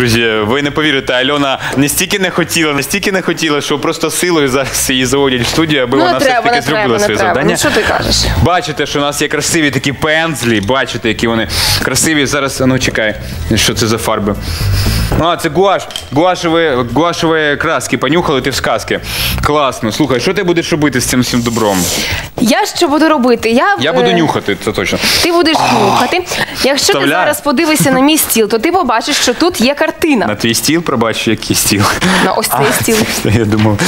Друзі, ви не повірите, Альона настільки не хотіла, настільки не хотіла, що просто силою зараз її заводять в студію, аби Ну, вона все таки зробила своє завдання. Ну що ти кажеш? Бачите, що у нас є красиві такі пензлі, бачите, які вони красиві. Зараз, ну чекай, що це за фарби? А, це гуаш. Гуашеві, гуашеві краски. Понюхали ти в сказки. Класно. Слухай, що ти будеш робити з цим всім добром? Я що буду робити? Я, Я е, буду нюхати, це точно. Ти будеш нюхати. Якщо ти Вставляю. зараз подивишся на мій стіл, то ти побачиш, що тут є картина. На твій стіл пробач, який стіл. На ось цей стіл. Я думав,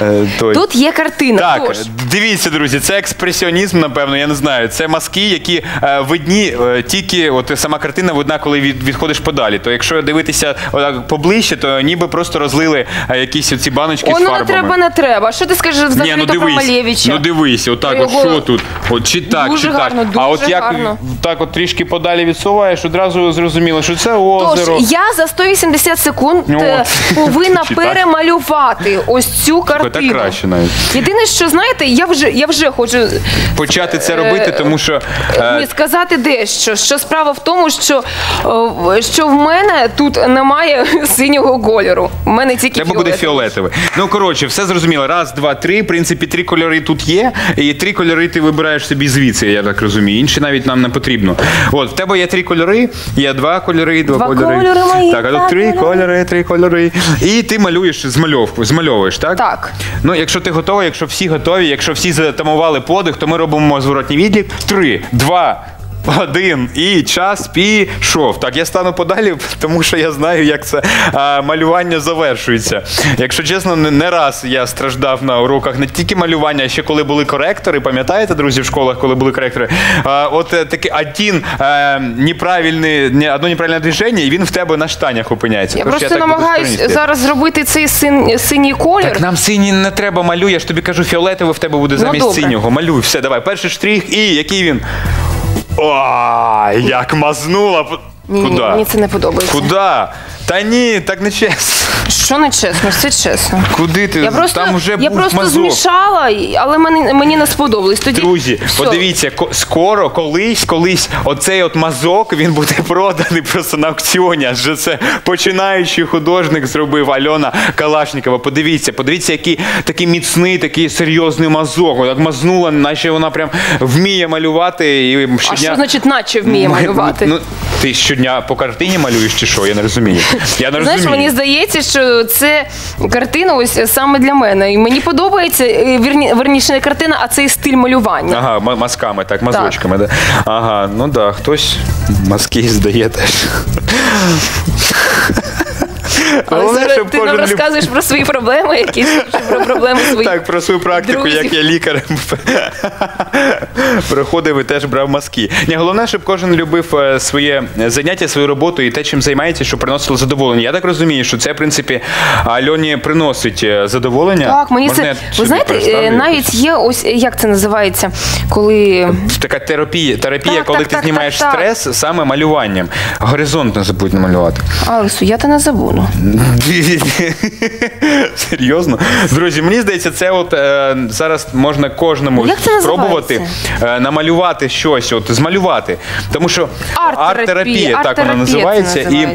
е, той. Тут є картина. Так, Тож, дивіться, друзі, це експресіонізм, напевно, я не знаю. Це маски, які е, видні е, тільки, от сама картина видна, коли від, відходиш подалі. То якщо дивитися отак поближче, то ніби просто розлили е, якісь оці баночки з ну фарбами. не треба, не треба. Що ти скажеш взагалі Ні, ну про дивись, Малєвича? ну дивись, отак, от його- що тут? От чи так, Дуже чи так. гарно, а от дуже як гарно. так от трішки подалі відсуваєш, одразу зрозуміло, що це озеро. Тож я за 180 секунд е, от. повинна Чи так? перемалювати ось цю Так картину. краще навіть. Єдине, що знаєте, я вже я вже хочу Почати це робити, тому що е, ні, сказати дещо. Що справа в тому, що, е, що в мене тут немає синього кольору. У мене тільки Треба буде фіолетовий. фіолетовий. Ну коротше, все зрозуміло. Раз, два, три. В принципі, три кольори тут є, і три кольори ти вибираєш собі звідси, я так розумію. Інші навіть нам не потрібно. От в тебе є три кольори, є два кольори, два, Два кольори. кольори мої, так, а тут три кольори. кольори, три кольори. І ти малюєш змальовку, змальовуєш, так? Так. Ну, якщо ти готова, якщо всі готові, якщо всі затамували подих, то ми робимо зворотній відлік. Три, два. Один і час пішов. Так, я стану подалі, тому що я знаю, як це а, малювання завершується. Якщо чесно, не, не раз я страждав на уроках не тільки малювання, а ще коли були коректори. Пам'ятаєте, друзі, в школах, коли були коректори? А, от е, такий один е, неправильний, не, одно неправильне движення, і він в тебе на штанях опиняється. Я Тож просто буду намагаюсь зараз зробити цей син, синій колір. Так нам синій не треба малюй, я ж тобі кажу, фіолетовий в тебе буде Ну, замість добре. синього. Малюй, все, давай. Перший штрих і який він. О, як мазнула. Ні, ні, Куда? мені це не подобається. Куда? Та ні, так не чесно. Що не чесно, все чесно. Куди ти? Я просто, Там вже я був просто мазок. змішала, і- але мені, мені не сподобалось. Тоді Друзі, все. подивіться, ко- скоро, колись, колись оцей от мазок він буде проданий просто на аукціоні. Адже це починаючий художник зробив Альона Калашникова. Подивіться, подивіться, який такий міцний, такий серйозний мазок. От Як мазнула, наче вона прям вміє малювати і А що значить, наче вміє малювати? Ну, ти щодня по картині малюєш чи що? Я не розумію. Я не Знаєш, мені здається, що це картина ось саме для мене. І мені подобається е, вірні, верніше не картина, а цей стиль малювання. Ага, ма- мазками, так, мазочками. Да. Ага, ну да, хтось мазки здає теж. Але зараз ти нам кожен розказуєш про свої проблеми, якісь про проблеми своїх. Так, про свою практику, друзів. як я лікар проходив і теж брав маски. Ні, головне, щоб кожен любив е, своє заняття, свою роботу і те, чим займається, щоб приносило задоволення. Я так розумію, що це, в принципі, Альоні приносить е, задоволення. Так, мені Можна це ви знаєте, е, навіть є ось як це називається, коли Така терапія, терапія Так, коли так, ти так, знімаєш стрес саме малюванням. Горизонт не забудь намалювати. Алису, я те не забуду. Серйозно? Друзі, мені здається, це от е, зараз можна кожному Як це спробувати е, намалювати щось, от змалювати. Тому що арт-терапія, так вона називається. це І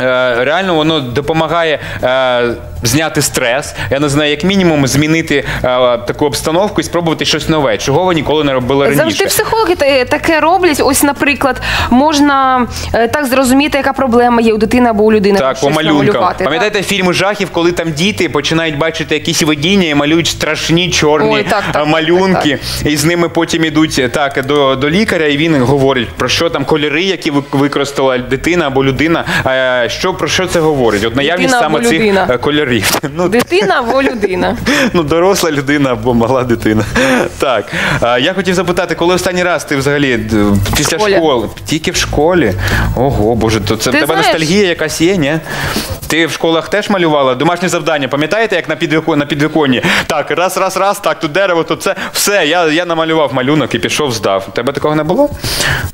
е, реально воно допомагає е, зняти стрес. Я не знаю, як мінімум змінити е, таку обстановку і спробувати щось нове, чого ви ніколи не робили раніше. Завжди психологи та- таке роблять. Ось, наприклад, можна е, так зрозуміти, яка проблема є у дитини або у людини. Так, по щось малюнкам. намалювати, Пам'ятаєте фільми жахів, коли там діти починають бачити якісь видіння і малюють страшні чорні Ой, так, так, а, малюнки, і з ними потім ідуть е, так до, до лікаря, і він говорить про що там кольори, які ви- використала дитина або людина. е, Що про що це говорить? От наявність Дитина саме цих людина. е, кольорів. Ну, Дитина або людина. Ну, доросла людина або мала дитина. Так. А, я хотів запитати, коли останній раз ти взагалі д- після школи? Тільки в школі. Ого, боже, то це в Ти тебе знаєш- ностальгія якась є, ні? Ти в школах теж малювала? Домашнє завдання, пам'ятаєте, як на підвіконні, на підвіконні? Так, раз, раз, раз, так, тут дерево, тут це. Все, я, я намалював малюнок і пішов, здав. У тебе такого не було?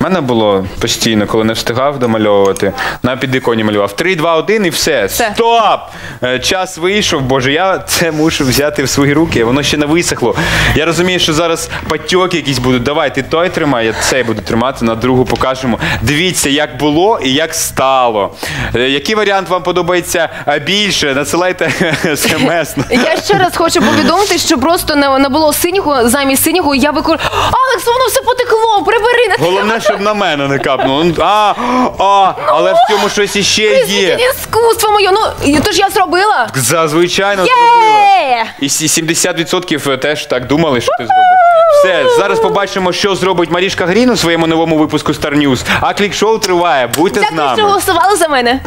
У мене було постійно, коли не встигав домальовувати. На підвіконні малював. 3, 2, 1 і все. Все. Стоп! Е, Час вийшов, боже, я це мушу взяти в свої руки, воно ще не висохло. Я розумію, що зараз патьоки якісь будуть. Давай, ти той тримай, я цей буду тримати, на другу покажемо. Дивіться, як було і як стало. Е, Який варіант вам подобається е, більше? Надсилайте смс. Я ще раз хочу повідомити, що просто не, не було синього, замість синього я викор... Алекс, воно все потекло, прибери Головне, щоб на мене не капнуло. Ну, А, а, але в цьому щось іще є. іскусство моє. Ну, то ж я зробила. Зазвичайно зробила. І сі- 70% теж так думали, що ти зробиш. Все, зараз побачимо, що зробить Марішка Грін у своєму новому випуску Star News. А клік-шоу триває. Будьте з Дякую, нами. що голосували за мене.